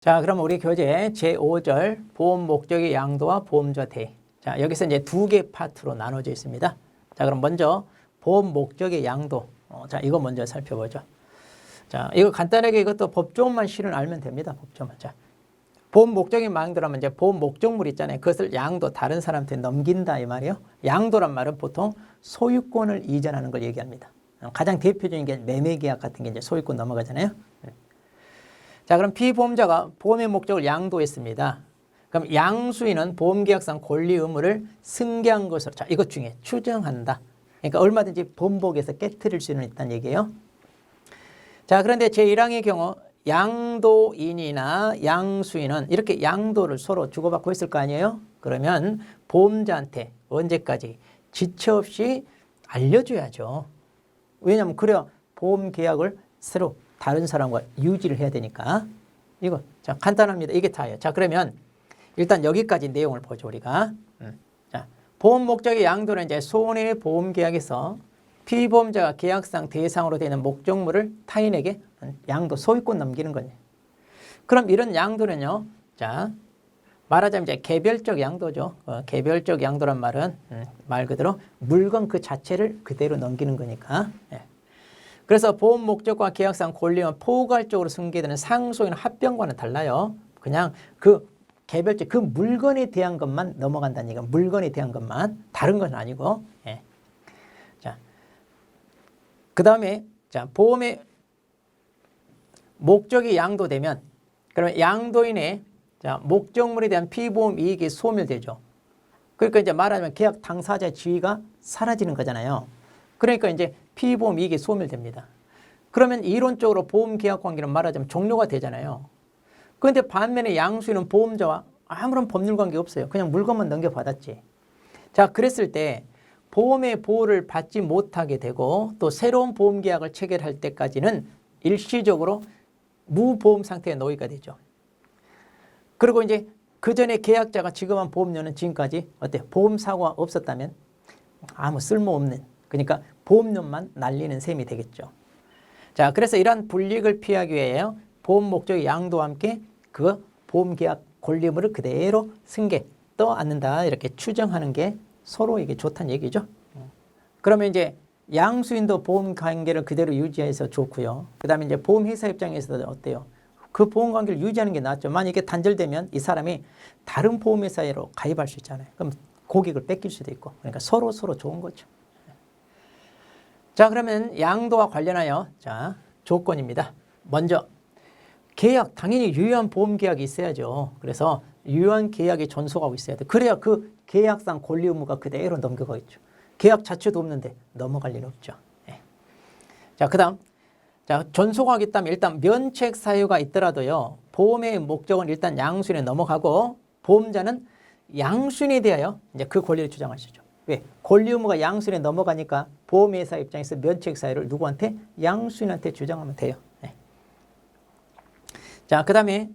자, 그럼 우리 교재 제5절 보험 목적의 양도와 보험자 대. 자, 여기서 이제 두 개 파트로 나눠져 있습니다. 자, 그럼 먼저 보험 목적의 양도. 어, 자, 이거 먼저 살펴보죠. 자, 이거 간단하게 이것도 법조문만 실은 알면 됩니다. 법조문. 자, 보험 목적의 양도라면 이제 보험 목적물 있잖아요. 그것을 양도 다른 사람한테 넘긴다 이 말이에요. 양도란 말은 보통 소유권을 이전하는 걸 얘기합니다. 어, 가장 대표적인 게 매매 계약 같은 게 이제 소유권 넘어가잖아요. 자, 그럼 피보험자가 보험의 목적을 양도했습니다. 그럼 양수인은 보험계약상 권리 의무를 승계한 것으로 자, 이것 중에 추정한다. 그러니까 얼마든지 번복해서 깨뜨릴 수는 있다는 얘기예요. 자, 그런데 제1항의 경우 양도인이나 양수인은 이렇게 양도를 서로 주고받고 있을 거 아니에요? 그러면 보험자한테 언제까지 지체 없이 알려줘야죠. 왜냐하면 그래야 보험 계약을 새로 다른 사람과 유지를 해야 되니까 이거 자 간단합니다. 이게 다예요. 자 그러면 일단 여기까지 내용을 보죠 우리가. 음. 자 보험 목적의 양도는 이제 손해 보험 계약에서 피보험자가 계약상 대상으로 되는 목적물을 타인에게 양도 소유권 넘기는 거예요. 그럼 이런 양도는요. 자 말하자면 이제 개별적 양도죠. 어, 개별적 양도란 말은 음, 말 그대로 물건 그 자체를 그대로 넘기는 거니까. 예. 그래서 보험 목적과 계약상 권리는 포괄적으로 승계되는 상속이나 합병과는 달라요. 그냥 그 개별적 그 물건에 대한 것만 넘어간다는 얘기가 물건에 대한 것만 다른 건 아니고. 예. 자, 그 다음에 자 보험의 목적이 양도되면 그러면 양도인의 자, 목적물에 대한 피보험 이익이 소멸되죠. 그러니까 이제 말하자면 계약 당사자의 지위가 사라지는 거잖아요. 그러니까 이제 피보험 이익이 소멸됩니다. 그러면 이론적으로 보험 계약 관계는 말하자면 종료가 되잖아요. 그런데 반면에 양수인은 보험자와 아무런 법률 관계 없어요. 그냥 물건만 넘겨받았지. 자, 그랬을 때 보험의 보호를 받지 못하게 되고 또 새로운 보험 계약을 체결할 때까지는 일시적으로 무보험 상태에 놓이게 되죠. 그리고 이제 그 전에 계약자가 지급한 보험료는 지금까지 어때? 보험 사고가 없었다면 아무 쓸모없는 그러니까 보험료만 날리는 셈이 되겠죠. 자, 그래서 이러한 불이익을 피하기 위해요. 보험 목적의 양도와 함께 그 보험 계약 권리물을 그대로 승계 떠안는다 이렇게 추정하는 게 서로 이게 좋다는 얘기죠. 그러면 이제 양수인도 보험 관계를 그대로 유지해서 좋고요. 그다음에 이제 보험 회사 입장에서도 어때요? 그 보험 관계를 유지하는 게 낫죠. 만약에 단절되면 이 사람이 다른 보험 회사로 가입할 수 있잖아요. 그럼 고객을 뺏길 수도 있고. 그러니까 서로 서로 좋은 거죠. 자, 그러면 양도와 관련하여 자, 조건입니다. 먼저 계약 당연히 유효한 보험 계약이 있어야죠. 그래서 유효한 계약이 존속하고 있어야 돼. 그래야 그 계약상 권리 의무가 그대로 넘겨가겠죠. 계약 자체도 없는데 넘어갈 일 없죠. 예. 자, 그다음 자, 존속하겠다면 일단 면책 사유가 있더라도요. 보험의 목적은 일단 양수인에 넘어가고 보험자는 양수인에 대하여 이제 그 권리를 있죠. 왜? 권리 의무가 양수인에 넘어가니까 보험회사 입장에서 면책 사유를 누구한테? 양수인한테 주장하면 돼요. 네. 자, 그 다음에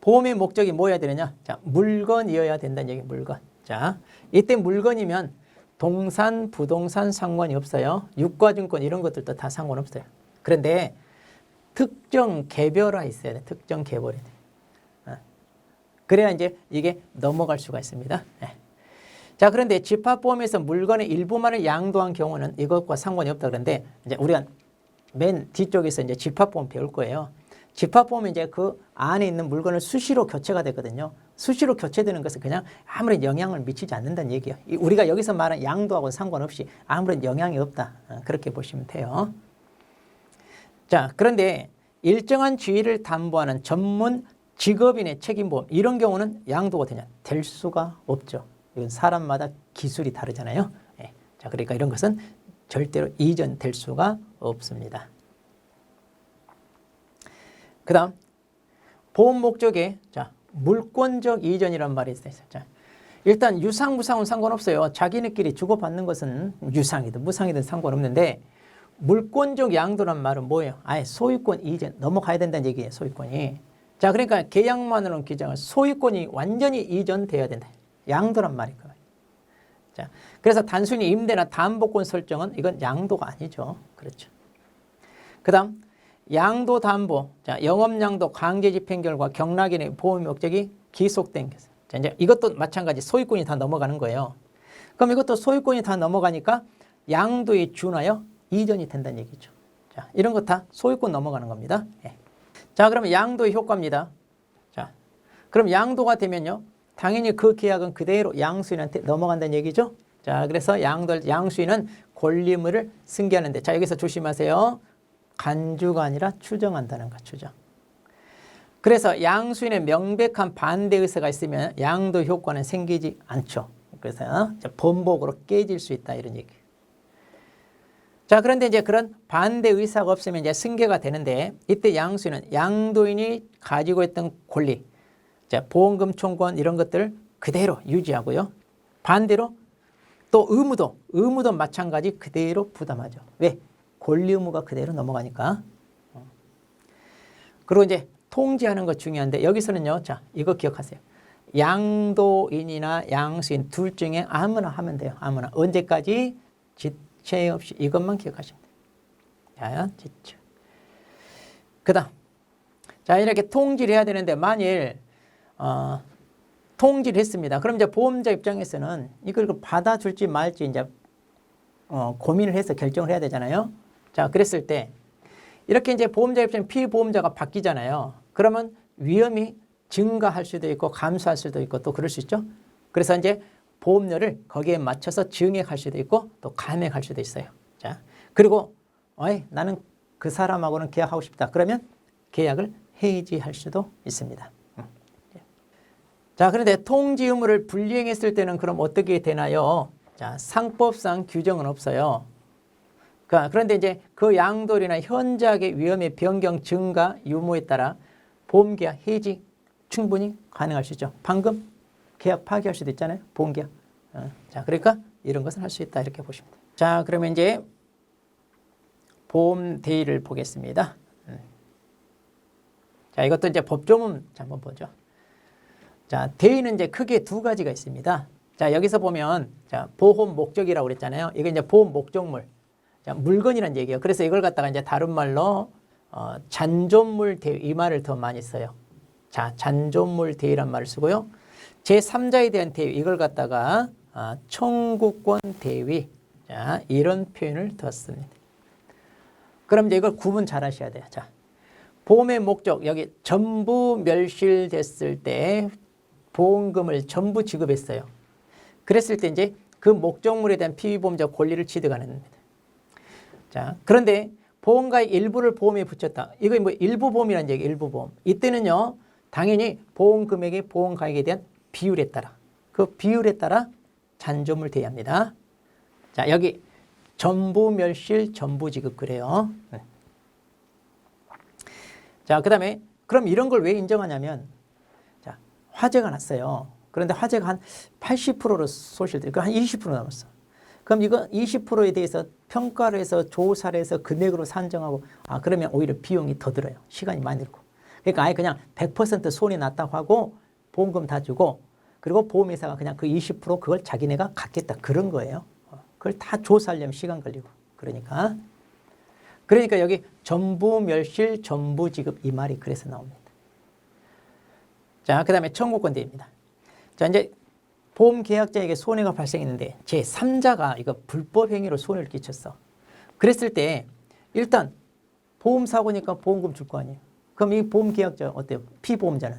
보험의 목적이 뭐여야 되느냐? 자, 물건이어야 된다는 얘기, 물건. 자, 이때 물건이면 동산, 부동산 상관이 없어요. 유가증권 이런 것들도 다 상관없어요. 그런데 특정 개별화 있어야 돼. 특정 개별이 돼. 어. 그래야 이제 이게 넘어갈 수가 있습니다. 네. 자, 그런데 집합보험에서 물건의 일부만을 양도한 경우는 이것과 상관이 없다 그런데 이제 우리가 맨 뒤쪽에서 이제 집합보험 배울 거예요. 집합보험은 이제 그 안에 있는 물건을 수시로 교체가 되거든요. 수시로 교체되는 것은 그냥 아무런 영향을 미치지 않는다는 얘기예요. 우리가 여기서 말한 양도하고 상관없이 아무런 영향이 없다. 어, 그렇게 보시면 돼요. 자, 그런데 일정한 지위를 담보하는 전문 직업인의 책임보험 이런 경우는 양도가 되냐? 될 수가 없죠. 이건 사람마다 기술이 다르잖아요. 예. 자, 그러니까 이런 것은 절대로 이전될 수가 없습니다. 그 다음, 보험 목적에, 자, 물권적 이전이란 말이 있어요. 자, 일단 유상, 무상은 상관없어요. 자기네끼리 주고받는 것은 유상이든 무상이든 상관없는데, 물권적 양도란 말은 뭐예요? 아예 소유권 이전, 넘어가야 된다는 얘기예요, 소유권이. 자, 그러니까 계약만으로는 기장을 소유권이 완전히 이전돼야 된다. 양도란 말이거든요. 자, 그래서 단순히 임대나 담보권 설정은 이건 양도가 아니죠. 그렇죠. 그 다음, 양도 담보, 자, 영업양도 강제 집행 결과 경락인의 보험 목적이 기속된 것은. 자, 이제 이것도 마찬가지 소유권이 다 넘어가는 거예요. 그럼 이것도 소유권이 다 넘어가니까 양도에 준하여 이전이 된다는 얘기죠. 자, 이런 거 다 소유권 넘어가는 겁니다. 예. 자, 그러면 양도의 효과입니다. 자, 그럼 양도가 되면요. 당연히 그 계약은 그대로 양수인한테 넘어간다는 얘기죠. 자, 그래서 양도, 양수인은 권리물을 승계하는데, 자, 여기서 조심하세요. 간주가 아니라 추정한다는 거, 추정. 그래서 양수인의 명백한 반대 의사가 있으면 양도 효과는 생기지 않죠. 그래서 번복으로 깨질 수 있다 이런 얘기. 자 그런데 이제 그런 반대 의사가 없으면 이제 승계가 되는데 이때 양수인은 양도인이 가지고 있던 권리, 자 보험금 청구권 이런 것들 그대로 유지하고요. 반대로 또 의무도 의무도 마찬가지 그대로 부담하죠. 왜? 권리 의무가 그대로 넘어가니까. 어. 그리고 이제 통지하는 것 중요한데 여기서는요. 자, 이거 기억하세요. 양도인이나 양수인 둘 중에 아무나 하면 돼요. 아무나. 언제까지? 지체 없이 이것만 기억하시면 돼요. 자, 지체. 그 다음. 자, 이렇게 통지를 해야 되는데 만일 어, 통지를 했습니다. 그럼 이제 보험자 입장에서는 이걸 그 받아줄지 말지 이제 어, 고민을 해서 결정을 해야 되잖아요. 자, 그랬을 때 이렇게 이제 보험자 입장 피보험자가 바뀌잖아요. 그러면 위험이 증가할 수도 있고 감소할 수도 있고 또 그럴 수 있죠. 그래서 이제 보험료를 거기에 맞춰서 증액할 수도 있고 또 감액할 수도 있어요. 자, 그리고 어이 나는 그 사람하고는 계약하고 싶다. 그러면 계약을 해지할 수도 있습니다. 음. 자, 그런데 통지 의무를 불이행했을 때는 그럼 어떻게 되나요? 자, 상법상 규정은 없어요. 그러니까 그런데 이제 그 양도리나 현저하게 위험의 변경 증가 유무에 따라 보험계약 해지 충분히 가능할 수 있죠. 방금 계약 파기할 수도 있잖아요. 보험계약. 어, 자, 그러니까 이런 것은 할 수 있다 이렇게 돼요. 자, 그러면 이제 보험 대의를 보겠습니다. 음. 자, 이것도 이제 법조문 한번 보죠. 자, 대의는 이제 크게 두 가지가 있습니다. 자, 여기서 보면 자, 보험 목적이라고 그랬잖아요. 이게 이제 보험 목적물. 자, 물건이란 얘기예요. 그래서 이걸 갖다가 이제 다른 말로 어, 잔존물 대위 이 말을 더 많이 써요. 자, 잔존물 대위란 말을 쓰고요. 제3자에 대한 대위 이걸 갖다가 아, 청구권 대위 자, 이런 표현을 더 씁니다. 그럼 이제 이걸 구분 잘 하셔야 돼요. 자, 보험의 목적 여기 전부 멸실됐을 때 보험금을 전부 지급했어요. 그랬을 때 이제 그 목적물에 대한 피보험자 권리를 취득하는 겁니다. 자, 그런데 보험가의 일부를 보험에 붙였다. 이거 뭐 일부 보험이라는 얘기, 일부 보험. 이때는요, 당연히 보험 금액의 보험 가액에 대한 비율에 따라 그 비율에 따라 잔존물 대합니다. 자, 여기 전부 멸실, 전부 지급 그래요. 네. 자, 그 다음에 그럼 이런 걸 왜 인정하냐면 자, 화재가 났어요. 그런데 화재가 한 80%로 소실돼. 그한 20% 남았어. 그럼 이거 20%에 대해서 평가를 해서 조사를 해서 금액으로 산정하고 아 그러면 오히려 비용이 더 들어요. 시간이 많이 들고. 그러니까 아예 그냥 100% 손이 났다고 하고 보험금 다 주고 그리고 보험회사가 그냥 그 20% 그걸 자기네가 갖겠다 그런 거예요. 어, 그걸 다 조사하려면 시간 걸리고 그러니까 그러니까 여기 전부 멸실 전부 지급 이 말이 그래서 나옵니다. 자 그 다음에 청구권 대입니다. 자 이제 보험 계약자에게 손해가 발생했는데 제 3자가 이거 불법 행위로 손해를 끼쳤어. 그랬을 때 일단 보험 사고니까 보험금 줄 거 아니에요. 그럼 이 보험 계약자 어때요? 피보험자는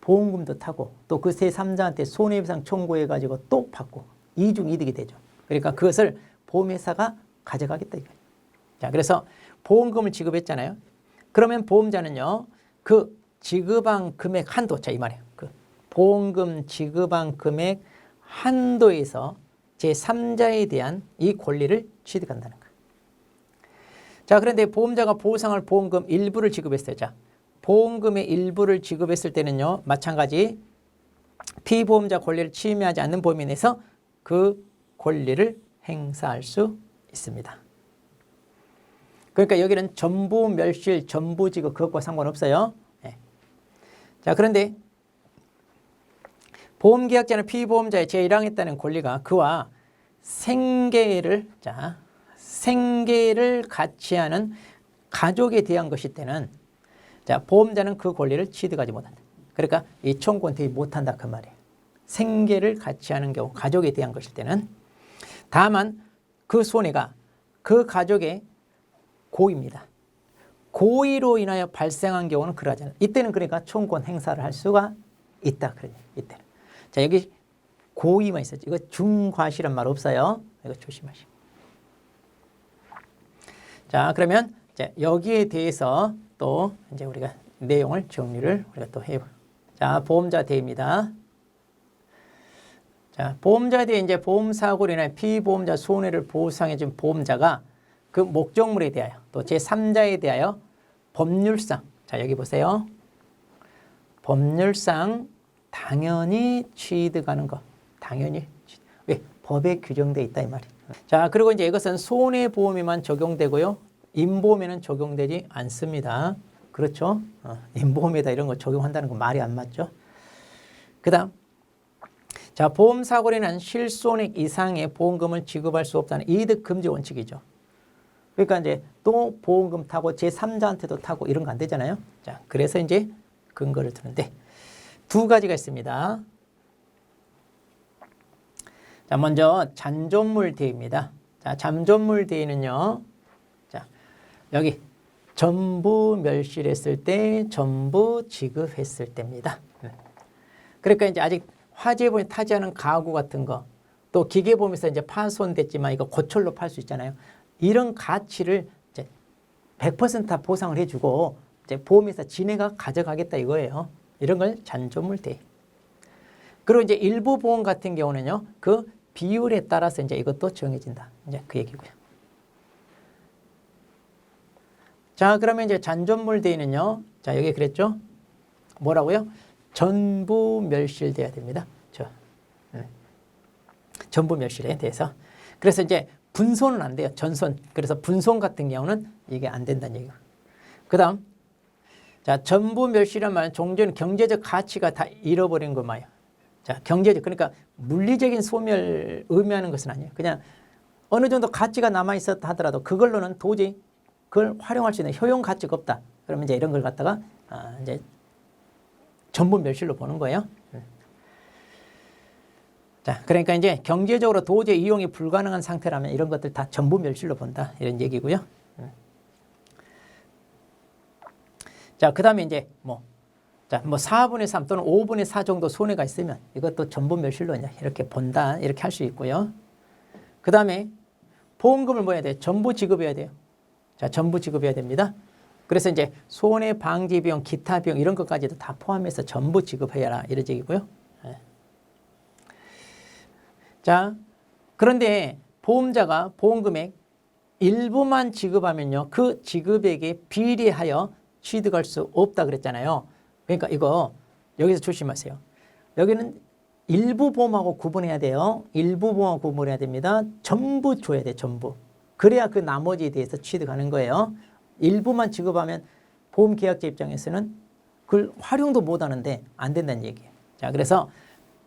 보험금도 타고 또그세 3자한테 손해배상 청구해 가지고 또 받고 이중 이득이 되죠. 그러니까 그것을 보험회사가 가져가겠다 이거예요. 자, 그래서 보험금을 지급했잖아요. 그러면 보험자는요. 그 지급한 금액 한도 자 이 말이에요. 그 보험금 지급한 금액 한도에서 제3자에 대한 이 권리를 취득한다는 거예요. 자, 그런데 보험자가 보상할 보험금 일부를 지급했어요. 자, 보험금의 일부를 지급했을 때는요, 마찬가지 피보험자 권리를 침해하지 않는 범위 내에서 그 권리를 행사할 수 있습니다. 그러니까 여기는 전부 멸실, 전부 지급 그것과 상관없어요. 네. 자, 그런데 보험계약자는 피보험자의 제1항했다는 권리가 그와 생계를 자 생계를 같이 하는 가족에 대한 것일 때는 자, 보험자는 그 권리를 취득하지 못한다. 그러니까 이 청구권 대위 못한다 그 말이에요. 생계를 같이 하는 경우 가족에 대한 것일 때는 다만 그 손해가 그 가족의 고의입니다. 고의로 인하여 발생한 경우는 그러하잖아요. 이때는 그러니까 청구권 행사를 할 수가 있다. 그러죠. 이때는. 자, 여기 고의만 있었죠. 이거 중과실한 말 없어요. 이거 조심하시고. 자, 그러면 이제 여기에 대해서 또 이제 우리가 내용을 정리를 우리가 또 해볼. 자, 보험자 대입니다. 자, 보험자 대 이제 보험 사고로 인해 피보험자 손해를 보상해 준 보험자가 그 목적물에 대하여 또 제3자에 대하여 법률상 자, 여기 보세요. 법률상 당연히 취득하는 거. 당연히. 왜? 법에 규정돼 있다 이 말이. 자, 그리고 이제 이것은 손해 보험에만 적용되고요. 임보험에는 적용되지 않습니다. 그렇죠? 어, 임보험에다 이런 거 적용한다는 건 말이 안 맞죠? 그 다음. 자, 보험 사고로 인한 실손액 이상의 보험금을 지급할 수 없다는 이득 금지 원칙이죠. 그러니까 이제 또 보험금 타고 제3자한테도 타고 이런 거 안 되잖아요. 자, 그래서 이제 근거를 두는데 두 가지가 있습니다. 자, 먼저 잔존물 대입니다. 자, 잔존물 대의는요. 자, 여기 전부 멸실했을 때, 전부 지급했을 때입니다. 네. 그러니까 이제 아직 화재보험이 타지 않은 가구 같은 거, 또 기계보험에서 이제 파손됐지만 이거 고철로 팔 수 있잖아요. 이런 가치를 이제 100%다 보상을 해주고 이제 보험회사 지네가 가져가겠다 이거예요. 이런 걸 잔존물 대입. 그리고 이제 일부 보험 같은 경우는요, 그 비율에 따라서 이제 이것도 정해진다. 이제 그 얘기고요. 자, 그러면 이제 잔존물 대위는요. 자, 여기 그랬죠? 뭐라고요? 전부 멸실돼야 됩니다. 저. 네. 전부 멸실에 대해서. 그래서 이제 분손은 안 돼요. 전손. 그래서 분손 같은 경우는 이게 안 된다는 얘기고. 그 다음. 자, 전부 멸실이란 말은 종전 경제적 가치가 다 잃어버린 거 말이에요. 자, 경제적. 그러니까 물리적인 소멸 의미하는 것은 아니에요. 그냥 어느 정도 가치가 남아있었다 하더라도 그걸로는 도저히 그걸 활용할 수 있는 효용 가치가 없다. 그러면 이제 이런 걸 갖다가 아, 이제 전부 멸실로 보는 거예요. 자, 그러니까 이제 경제적으로 도저히 이용이 불가능한 상태라면 이런 것들 다 전부 멸실로 본다. 이런 얘기고요. 자, 그 다음에 이제 뭐, 자, 뭐 4분의 3 또는 5분의 4 정도 손해가 있으면 이것도 전부 멸실로 이제 이렇게 본다. 이렇게 할 수 있고요. 그 다음에 보험금을 뭐 해야 돼? 전부 지급해야 돼요. 자, 전부 지급해야 됩니다. 그래서 이제 손해 방지 비용, 기타 비용 이런 것까지도 다 포함해서 전부 지급해야라 이런 얘기고요. 예. 자, 그런데 보험자가 보험금액 일부만 지급하면요. 그 지급액에 비례하여 취득할 수 없다 그랬잖아요. 그러니까 이거 여기서 조심하세요. 여기는 일부 보험하고 구분해야 돼요. 일부 보험하고 구분해야 됩니다. 전부 줘야 돼, 전부. 그래야 그 나머지에 대해서 취득하는 거예요. 일부만 지급하면 보험 계약자 입장에서는 그걸 활용도 못 하는데 안 된다는 얘기예요. 자, 그래서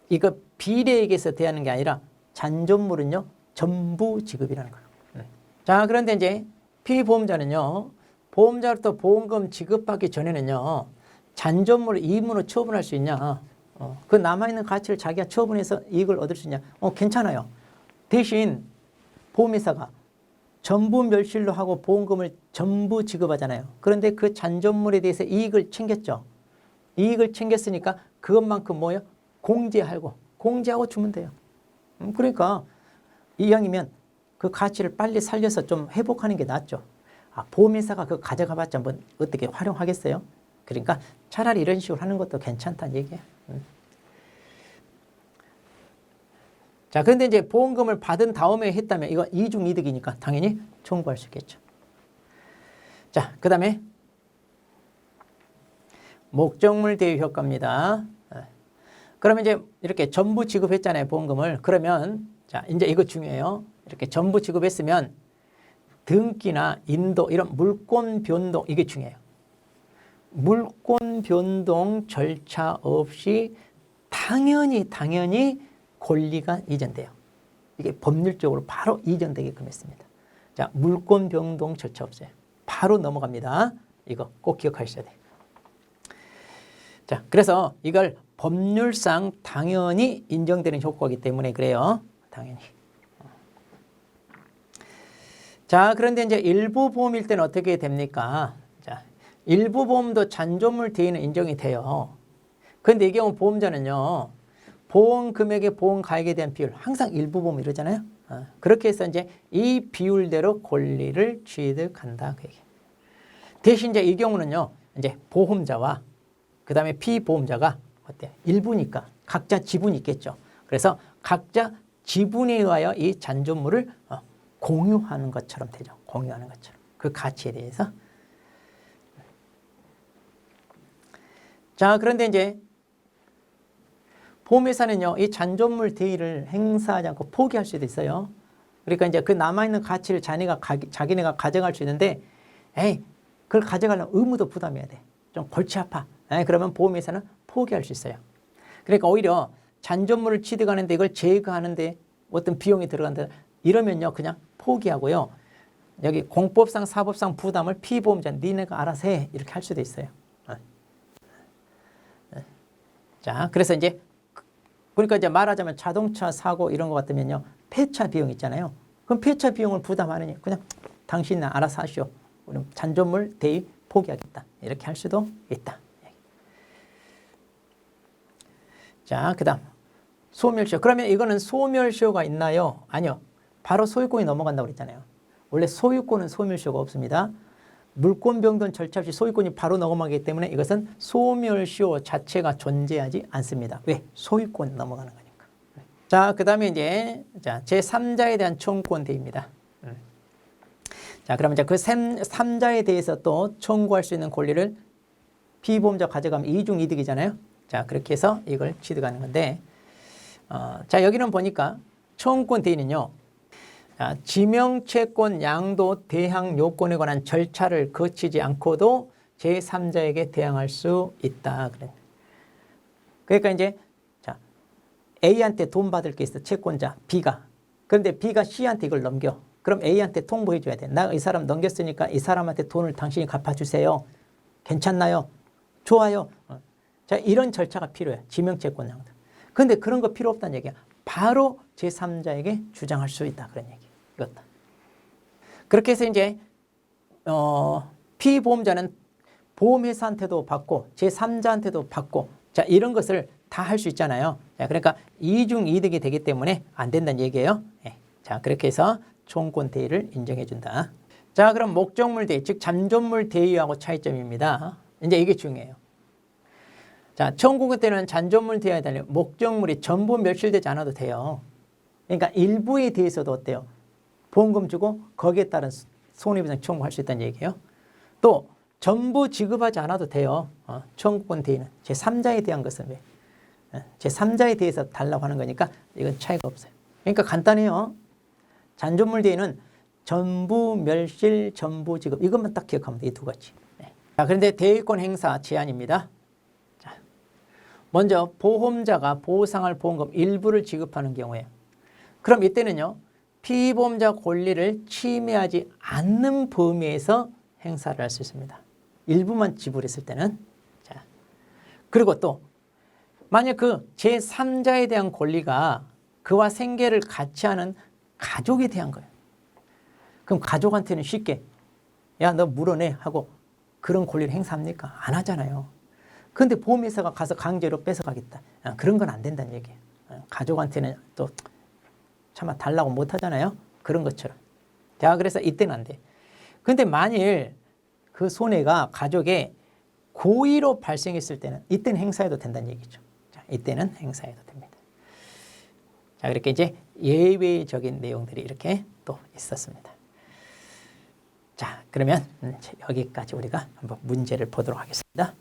이거 비례액에서 대하는 게 아니라 잔존물은요, 전부 지급이라는 거예요. 네. 자, 그런데 이제 피보험자는요, 보험자로부터 보험금 지급받기 전에는요, 잔존물을 이문으로 처분할 수 있냐. 어, 그 남아있는 가치를 자기가 처분해서 이익을 얻을 수 있냐. 어, 괜찮아요. 대신 보험회사가 전부 멸실로 하고 보험금을 전부 지급하잖아요. 그런데 그 잔존물에 대해서 이익을 챙겼죠. 이익을 챙겼으니까 그것만큼 뭐요? 공제하고 공제하고 주면 돼요. 음, 그러니까 이왕이면 그 가치를 빨리 살려서 좀 회복하는 게 낫죠. 아, 보험회사가 그 가져가봤자 뭐 어떻게 활용하겠어요? 그러니까 차라리 이런 식으로 하는 것도 괜찮다는 얘기예요. 음. 자, 그런데 이제 보험금을 받은 다음에 했다면 이거 이중 이득이니까 당연히 청구할 수 있겠죠. 자, 그 다음에 목적물 대유 효과입니다. 네. 그러면 이제 이렇게 전부 지급했잖아요, 보험금을. 그러면 자, 이제 이거 중요해요. 이렇게 전부 지급했으면 등기나 인도 이런 물권 변동 이게 중요해요. 물권 변동 절차 없이 당연히 당연히 권리가 이전돼요. 이게 법률적으로 바로 이전되게끔 했습니다. 자, 물권 변동 절차 없어요. 바로 넘어갑니다. 이거 꼭 기억하셔야 돼요. 자, 그래서 이걸 법률상 당연히 인정되는 효과이기 때문에 그래요. 당연히. 자, 그런데 이제 일부 보험일 때는 어떻게 됩니까? 자, 일부 보험도 잔존물 대위는 인정이 돼요. 그런데 이 경우 보험자는요, 보험 금액의 보험 가액에 대한 비율, 항상 일부 보험 이러잖아요. 어, 그렇게 해서 이제 이 비율대로 권리를 취득한다. 그 얘기. 대신 이제 이 경우는요, 이제 보험자와 그 다음에 피보험자가 어때? 일부니까 각자 지분이 있겠죠. 그래서 각자 지분에 의하여 이 잔존물을 어, 공유하는 것처럼 되죠. 공유하는 것처럼. 그 가치에 대해서. 자, 그런데 이제 보험회사는요, 이 잔존물 대위를 행사하지 않고 포기할 수도 있어요. 그러니까 이제 그 남아있는 가치를 자기가, 가, 자기네가 가져갈 수 있는데, 에이, 그걸 가져가려면 의무도 부담해야 돼. 좀 골치 아파. 에이, 그러면 보험회사는 포기할 수 있어요. 그러니까 오히려 잔존물을 취득하는데 이걸 제거하는데 어떤 비용이 들어간다. 이러면요, 그냥 포기하고요. 여기 공법상, 사법상 부담을 피보험자, 니네가 알아서 해. 이렇게 할 수도 있어요. 어. 자, 그래서 이제 그러니까 이제 말하자면 자동차 사고 이런 거 같으면요 폐차 비용 있잖아요. 그럼 폐차 비용을 부담하느니 그냥 당신은 알아서 하시오. 우리 잔존물 대위 포기하겠다. 이렇게 할 수도 있다. 자, 그 다음 소멸시효. 그러면 이거는 소멸시효가 있나요? 아니요. 바로 소유권이 넘어간다고 그랬잖아요. 원래 소유권은 소멸시효가 없습니다. 물권 변경 절차 없이 소유권이 바로 넘어가기 때문에 이것은 소멸시효 자체가 존재하지 않습니다. 왜? 소유권 넘어가는 거니까. 자, 그 다음에 이제 자, 제3자에 대한 청구권 대입니다. 음. 자, 그러면 이제 그 3자에 대해서 또 청구할 수 있는 권리를 피보험자 가져가면 이중 이득이잖아요. 자, 그렇게 해서 이걸 취득하는 건데, 어, 자, 여기는 보니까 청구권 대의는요, 자, 지명채권 양도 대항 요건에 관한 절차를 거치지 않고도 제3자에게 대항할 수 있다. 그래. 그러니까 이제 자, A한테 돈 받을 게 있어. 채권자 B가. 그런데 B가 C한테 이걸 넘겨. 그럼 A한테 통보해 줘야 돼. 나 이 사람 넘겼으니까 이 사람한테 돈을 당신이 갚아 주세요. 괜찮나요? 좋아요. 어. 자, 이런 절차가 필요해. 지명채권 양도. 근데 그런 거 필요 없다는 얘기야. 바로 제3자에게 주장할 수 있다. 그런 얘기. 이것다. 그렇게 해서 이제 어, 피보험자는 보험회사한테도 받고 제3자한테도 받고 자 이런 것을 다 할 수 있잖아요. 자, 그러니까 이중 이득이 되기 때문에 안 된다는 얘기예요. 네. 자 그렇게 해서 총권 대위를 인정해 준다. 자 그럼 목적물 대위 즉 잠존물 대위하고 차이점입니다. 이제 이게 중요해요. 자 청구권 때는 잔존물 대위에 달리 목적물이 전부 멸실되지 않아도 돼요. 그러니까 일부에 대해서도 어때요? 보험금 주고 거기에 따른 손해배상 청구할 수 있다는 얘기예요. 또 전부 지급하지 않아도 돼요. 어, 청구권 대위는 제3자에 대한 것은 왜? 어, 제3자에 대해서 달라고 하는 거니까 이건 차이가 없어요. 그러니까 간단해요. 잔존물 대위는 전부 멸실, 전부 지급 이것만 딱 기억하면 돼. 이두 가지. 네. 자, 그런데 대위권 행사 제한입니다. 자, 먼저 보험자가 보상할 보험금 일부를 지급하는 경우에 그럼 이때는요. 피보험자 권리를 침해하지 않는 범위에서 행사를 할 수 있습니다. 일부만 지불했을 때는 자 그리고 또 만약 그 제3자에 대한 권리가 그와 생계를 같이 하는 가족에 대한 거예요. 그럼 가족한테는 쉽게 야 너 물어내 하고 그런 권리를 행사합니까? 안 하잖아요. 근데 보험회사가 가서 강제로 뺏어가겠다. 아, 그런 건 안 된다는 얘기예요. 아, 가족한테는 또 차마 달라고 못 하잖아요. 그런 것처럼. 자, 그래서 이때는 안 돼. 근데 만일 그 손해가 가족의 고의로 발생했을 때는 이때는 행사해도 된다는 얘기죠. 자, 이때는 행사해도 됩니다. 자, 그렇게 이제 예외적인 내용들이 이렇게 또 있었습니다. 자, 그러면 여기까지 우리가 한번 문제를 보도록 하겠습니다.